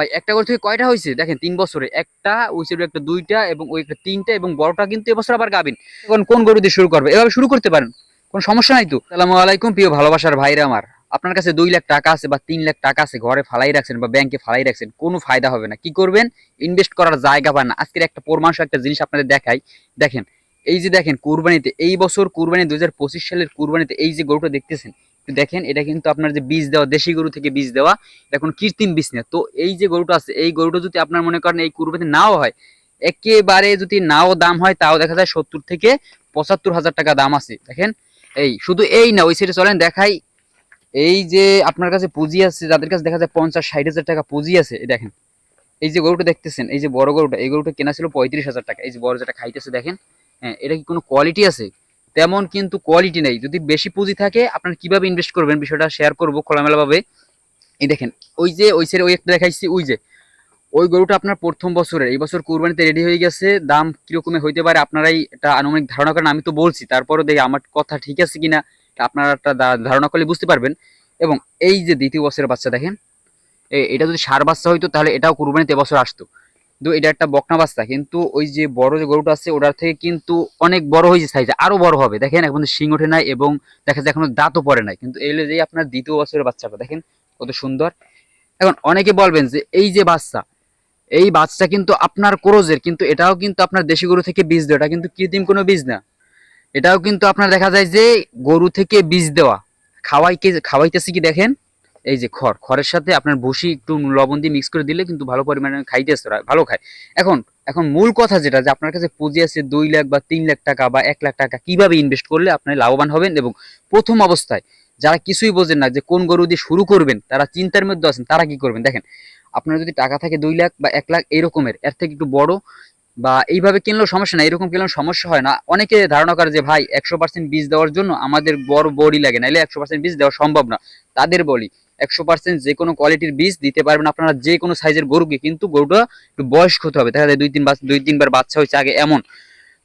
ভাই, একটা গরু থেকে কয়টা হয়েছে? দেখেন, তিন বছরে। একটা, ওই সাইডে একটা দুইটা এবং ওই একটা তিনটা এবং বড়টা কিন্তু এবছর আবার গাবিন এখন কোন গরু দিয়ে শুরু করবে? এভাবে শুরু করতে পারেন, কোনো সমস্যা নাই তো। সালামু আলাইকুম, প্রিয় ভালোবাসার ভাইরা আমার। আপনার কাছে দুই লাখ টাকা আছে বা তিন লাখ টাকা আছে, ঘরে ফালাই রাখছেন বা ব্যাংকে ফালাই রাখছেন, কোনো ফায়দা হবে না। কি করবেন? ইনভেস্ট করার জায়গা পান না। আজকের একটা পরমাংস একটা জিনিস আপনাদের দেখাই। দেখেন, এই যে দেখেন, কুরবানিতে, এই বছর কুরবানি দুই হাজার পঁচিশ সালের কুরবানিতে এই যে গরুটা দেখতেছেন দেখেন, এটা কিন্তু আপনার যে বীজ দেওয়া, দেশি গরু থেকে বীজ দেওয়া এখন কৃত্রিম বীজ না তো এই যে গরুটা আছে, এই গরুটা যদি আপনার মনে করেন এই কুরবানিতে নাও হয়, একেবারে যদি নাও দাম হয়, তাও দেখা যায় সত্তর থেকে পঁচাত্তর হাজার টাকা দাম আছে। দেখেন, এই শুধু এই না, ওই সাইডে চলেন, দেখাই। এই যে আপনার কাছে পুঁজি আছে, যাদের কাছে দেখা যায় পঞ্চাশ, ষাট হাজার টাকা পুঁজি আছে, এই দেখেন। এই যে গরুটা দেখতেছেন, এই যে বড় গরুটা, এই গরুটা কেনা ছিল পঁয়ত্রিশ হাজার টাকা, এই যে বড় যেটা খাইতেছে, দেখেন হ্যাঁ এটা কি কোনো কোয়ালিটি আছে? তেমন কিন্তু কোয়ালিটি নেই। যদি বেশি পুঁজি থাকে, আপনার কীভাবে ইনভেস্ট করবেন বিষয়টা শেয়ার করব খোলামেলাভাবে। এই দেখেন, ওই যে, ওই সাইডে ওই একটা দেখাইছি, ওই যে, ওই গরুটা আপনার প্রথম বছরের, এই বছর কুরবানিতে রেডি হয়ে গেছে, দাম কিরকমের হইতে পারে আপনারাই এটা আনুমানিক ধারণা করেন, আমি তো বলছি তারপরে দেখি আমার কথা ঠিক আছে কিনা আপনারা একটা ধারণা করলে বুঝতে পারবেন। এবং এই যে দ্বিতীয় বছরের বাচ্চা দেখেন এটা যদি সার বাচ্চা হইতো, তাহলে এটাও কুরবানিতে এবছর আসতো। কিন্তু এটা একটা বকনা বাচ্চা, কিন্তু ওই যে বড় যে গরুটা আছে, ওটার থেকে কিন্তু অনেক বড় হয়েছে সাইজে আরও বড় হবে। দেখেন, এখন শিং ওঠে নাই এবং দেখা যায় এখনও দাঁতও পড়ে নাই। কিন্তু এই যে আপনার দ্বিতীয় বছরের বাচ্চাটা, দেখেন কত সুন্দর। এখন অনেকে বলবেন যে এই যে বাচ্চা, এই বাচ্চা কিন্তু আপনার ক্রোজের, কিন্তু এটাও কিন্তু আপনার দেশি গরু থেকে বীজ দেওয়া, এটা কিন্তু কৃত্রিম কোনো বীজ না। এটাও কিন্তু আপনার দেখা যায় যে গরু থেকে বীজ দেওয়া। খাওয়াইকে, খাওয়াইতেছে কি দেখেন? এই যে খড়, খড়ের সাথে আপনার ভুসি একটু লবণ দিয়ে মিক্স করে দিলে কিন্তু ভালো পরিমাণে খাইতেছে ভালো খায়। এখন এখন মূল কথা যেটা যে আপনার কাছে পুঁজি আছে দুই লাখ বা তিন লাখ টাকা বা এক লাখ টাকা কীভাবে ইনভেস্ট করলে আপনি লাভবান হবেন এবং প্রথম অবস্থায় যারা কিছুই বোঝেন না যে কোন গরু দিয়ে শুরু করবেন, তারা চিন্তার মধ্যে আছেন, তারা কি করবেন? দেখেন, আপনার যদি টাকা থাকে দুই লাখ বা এক লাখ এরকমের, এর থেকে একটু বড় বা এইভাবে কিনলেও সমস্যা না এরকম কিনলেও সমস্যা হয় না। অনেকে ধারণা করে যে, ভাই, একশো পার্সেন্ট বীজ দেওয়ার জন্য আমাদের বড় বড়ি লাগে নাহলে একশো পার্সেন্ট বীজ দেওয়া সম্ভব না। তাদের বলি একশো পার্সেন্ট যে কোনো কোয়ালিটির বীজ দিতে পারবেন আপনারা যে কোনো সাইজের গরুকে কিন্তু গরুটা একটু বয়স্ক হতে হবে। দেখা যায় দুই তিন দুই তিনবার বাচ্চা হয়েছে আগে এমন।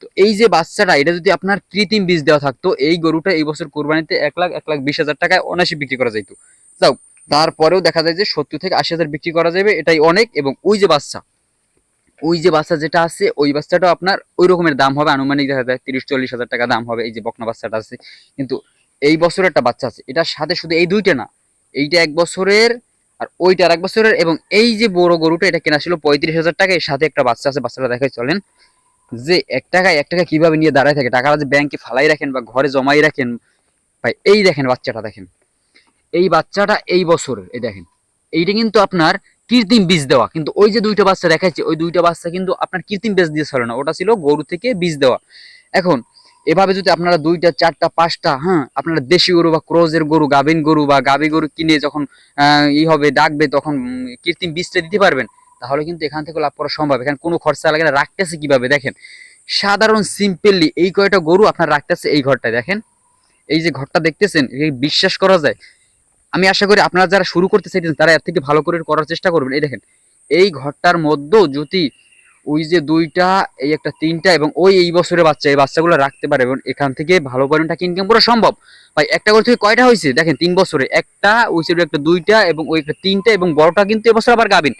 তো এই যে বাচ্চাটা, এটা যদি আপনার কৃত্রিম বীজ দেওয়া থাকতো, এই গরুটা এই বছর কোরবানিতে এক লাখ এক লাখ বিশ হাজার টাকায় অনায়াসে বিক্রি করা যাইতো। যাও, তারপরেও দেখা যায় যে সত্তর থেকে আশি হাজার বিক্রি করা যাবে, এটাই অনেক। এবং ওই যে বাচ্চা, ওই যে বাচ্চা যেটা আছে, ওই বাচ্চাটাও আপনার ওই রকমের দাম হবে। আনুমানিক দেখা যায় তিরিশ, চল্লিশ হাজার টাকা দাম হবে এই যে বকনা বাচ্চাটা আছে। কিন্তু এই বছর একটা বাচ্চা আছে, এটার সাথে শুধু এই দুইটা না এইটা এক বছরের আর ওইটা আর এক বছরের এবং এই যে বড় গরুটা, এটা কেনা ছিল পঁয়ত্রিশ হাজার টাকা। এর সাথে একটা বাচ্চা আছে, বাচ্চাটা দেখাই চলেন। যে এক টাকায়, এক টাকা কীভাবে নিয়ে দাঁড়ায় থাকে, টাকাটা যে ব্যাংকে ফালাই রাখেন বা ঘরে জমাই রাখেন, ভাই, এই দেখেন বাচ্চাটা, দেখেন। এই বাচ্চাটা এই বছর এই দেখেন। এইটা কিন্তু আপনার কৃত্রিম বীজ দেওয়া। কিন্তু ওই যে দুইটা বাচ্চা দেখাচ্ছে ওই দুইটা বাচ্চা কিন্তু আপনার কৃত্রিম বীজ দিয়ে ছিল না ওটা ছিল গরু থেকে বীজ দেওয়া। এখন এভাবে যদি আপনারা দুইটা, চারটা, পাঁচটা হ্যাঁ আপনারা দেশি গরু বা ক্রোজের গরু, গাভিন গরু বা গাভি গরু কিনে যখন ই হবে, ডাকবে, তখন কৃত্রিম বীজটা দিতে পারবেন, তাহলে কিন্তু এখান থেকে লাভ করা সম্ভব। এখানে কোনো খরচা লাগে না, রাখতেছে কীভাবে? দেখেন, সাধারণ সিম্পলি এই কয়টা গরু আপনার রাখতেছে এই ঘরটায়। দেখেন, এই যে ঘরটা দেখতেছেন বিশ্বাস করা যায়। আমি আশা করি আপনারা যারা শুরু করতে চাইছেন তারা এর থেকে ভালো করে করার চেষ্টা করবেন। এই দেখেন, এই ঘরটার মধ্যেও যদি ওই যে দুইটা, এই একটা তিনটা এবং ওই এই বছরের বাচ্চা, এই বাচ্চাগুলো রাখতে পারে এবং এখান থেকে ভালো পরিমাণ টাকা ইনকাম করা সম্ভব। ভাই, একটা করে থেকে কয়টা হয়েছে? দেখেন, তিন বছরে একটা, ওই সাইডে একটা দুইটা এবং ওই একটা তিনটা এবং বড়টা কিন্তু এবছর আবার গাবিন।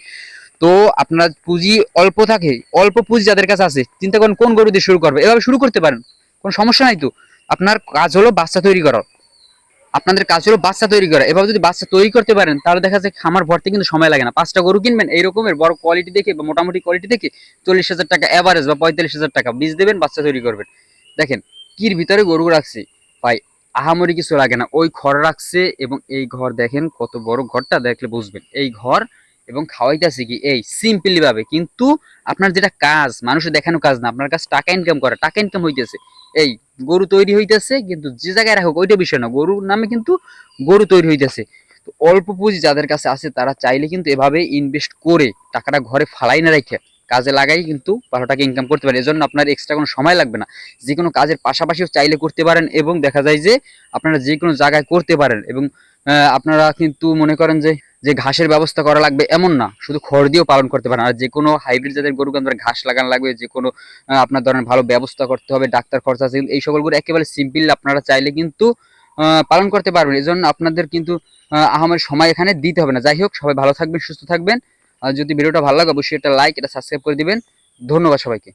তো আপনার পুঁজি অল্প থাকে, অল্প পুঁজি যাদের কাছে আছে, চিন্তা করেন কোন গরু দিয়ে শুরু করবে। এভাবে শুরু করতে পারেন, কোনো সমস্যা নাই তো। আপনার কাজ হলো বাচ্চা তৈরি করা আপনাদের কাজ হলো বাচ্চা তৈরি করা। এভাবে যদি বাচ্চা তৈরি করতে পারেন, তাহলে দেখা যায় খামার ভরতে কিন্তু সময় লাগে না। পাঁচটা গরু কিনবেন, এই রকমের বড় কোয়ালিটি দেখে বা মোটামুটি কোয়ালিটি দেখে চল্লিশ হাজার টাকা অ্যাভারেজ বা পঁয়তাল্লিশ হাজার টাকা বীজ দেবেন, বাচ্চা তৈরি করবেন। দেখেন, কির ভিতরে গরু রাখছে? ভাই, আহামরি কিছু লাগে না। ওই ঘর রাখছে এবং এই ঘর দেখেন কত বড় ঘরটা, দেখলে বুঝবেন। এই ঘর এবং খাওয়াইতেছে কি? এই সিম্পলি ভাবে। কিন্তু আপনার যেটা কাজ, মানুষের দেখানো কাজ না। আপনার কাছে টাকা ইনকাম করা। টাকা ইনকাম হইতেছে। এই গরু তৈরি হইতেছে, কিন্তু যে জায়গায় রাখুক, ওইটা বিষয় না। গরুর নামে কিন্তু গরু তৈরি হইতেছে। তো অল্প পুঁজি যাদের কাছে আছে, তারা চাইলে কিন্তু এভাবে ইনভেস্ট করে টাকাটা ঘরে ফালাই না রেখে কাজে লাগাই কিন্তু ভালো টাকা ইনকাম করতে পারেন এজন্য আপনার এক্সট্রা কোনো সময় লাগবে না। যে কোনো কাজের পাশাপাশিও চাইলে করতে পারেন এবং দেখা যায় যে আপনারা যে কোনো জায়গায় করতে পারেন এবং আপনারা কিন্তু মনে করেন যে যে ঘাসের ব্যবস্থা করা লাগবে এমন না শুধু খড় দিয়েও পালন করতে পারেন। আর যে কোনো হাইব্রিড জাতের গরু আপনার ঘাস লাগানো লাগবে যে কোনো আপনার ধরেন ভালো ব্যবস্থা করতে হবে ডাক্তার খরচা আছে এই সকল সকলগুলো একেবারে সিম্পল আপনারা চাইলে কিন্তু পালন করতে পারবেন। এই জন্য আপনাদের কিন্তু আহ, আহামের সময় এখানে দিতে হবে না। যাই হোক সবাই ভালো থাকবেন সুস্থ থাকবেন। আর যদি ভিডিওটা ভালো লাগে অবশ্যই একটা লাইক এটা সাবস্ক্রাইব করে দিবেন। ধন্যবাদ সবাইকে।